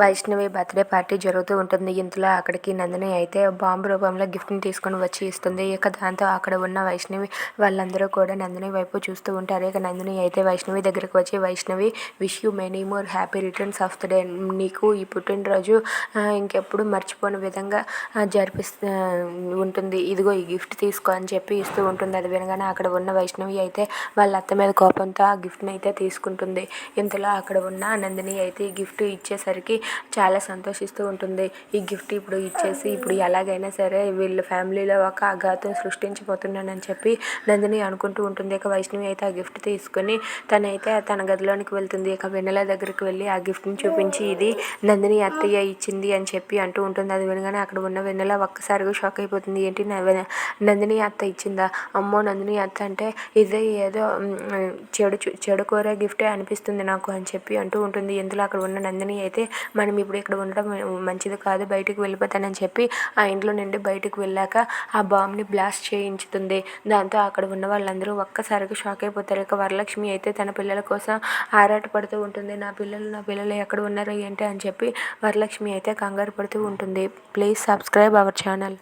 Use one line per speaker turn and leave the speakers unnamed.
Vaishnavi birthday party జరుగుతూ ఉంటుంది. ఇంతలో అక్కడికి నందిని అయితే బాంబు రూపంలో గిఫ్ట్ని తీసుకొని వచ్చి ఇస్తుంది. ఇక దాంతో అక్కడ ఉన్న వైష్ణవి వాళ్ళందరూ కూడా నందిని వైపు చూస్తూ ఉంటారు ఇక నందిని అయితే వైష్ణవి దగ్గరికి వచ్చి Vaishnavi wish you many more happy returns of the day నీకు ఈ పుట్టినరోజు ఇంకెప్పుడు మర్చిపోని విధంగా జరిపిస్తూ ఉంటుంది. ఇదిగో ఈ గిఫ్ట్ తీసుకో అని చెప్పి ఇస్తూ ఉంటుంది. అది వినగానే అక్కడ ఉన్న వైష్ణవి అయితే వాళ్ళ అత్త మీద కోపంతో ఆ గిఫ్ట్ని అయితే తీసుకుంటుంది. ఇంతలో అక్కడ ఉన్న నందిని అయితే ఈ గిఫ్ట్ ఇచ్చేసరికి చాలా సంతోషిస్తూ ఉంటుంది. ఈ గిఫ్ట్ ఇప్పుడు ఇచ్చేసి ఇప్పుడు ఎలాగైనా సరే వీళ్ళ ఫ్యామిలీలో ఒక అఘాతం సృష్టించిపోతున్నానని చెప్పి నందిని అనుకుంటూ ఉంటుంది. ఇక వైష్ణవి అయితే ఆ గిఫ్ట్ తీసుకొని తనైతే తన గదిలోనికి వెళ్తుంది. ఇక వెన్నెల దగ్గరికి వెళ్ళి ఆ గిఫ్ట్ని చూపించి ఇది నందిని అత్తయ్య ఇచ్చింది అని చెప్పి అంటూ ఉంటుంది. అది వినగానే అక్కడ ఉన్న వెన్నెల ఒక్కసారిగా షాక్ అయిపోతుంది. ఏంటి నందిని అత్త ఇచ్చిందా? అమ్మో నందిని అత్త అంటే ఇదే ఏదో చెడు చూ- చెడు కోరే గిఫ్టే అనిపిస్తుంది నాకు అని చెప్పి అంటూ ఉంటుంది. ఇందులో అక్కడ ఉన్న నందిని అయితే మనం ఇప్పుడు ఇక్కడ ఉండడం మంచిది కాదు బయటికి వెళ్ళిపోతానని చెప్పి ఆ ఇంట్లో నుండి బయటకు వెళ్ళాక ఆ బాంబ్ని బ్లాస్ట్ చేయించుతుంది. దాంతో అక్కడ ఉన్న వాళ్ళందరూ ఒక్కసారిగా షాక్ అయిపోతారు. ఇక వరలక్ష్మి అయితే తన పిల్లల కోసం ఆరాటపడుతూ ఉంటుంది. నా పిల్లలు నా పిల్లలు ఎక్కడ ఉన్నారు ఏంటి అని చెప్పి వరలక్ష్మి అయితే కంగారు పడుతూ ఉంటుంది. Please subscribe our channel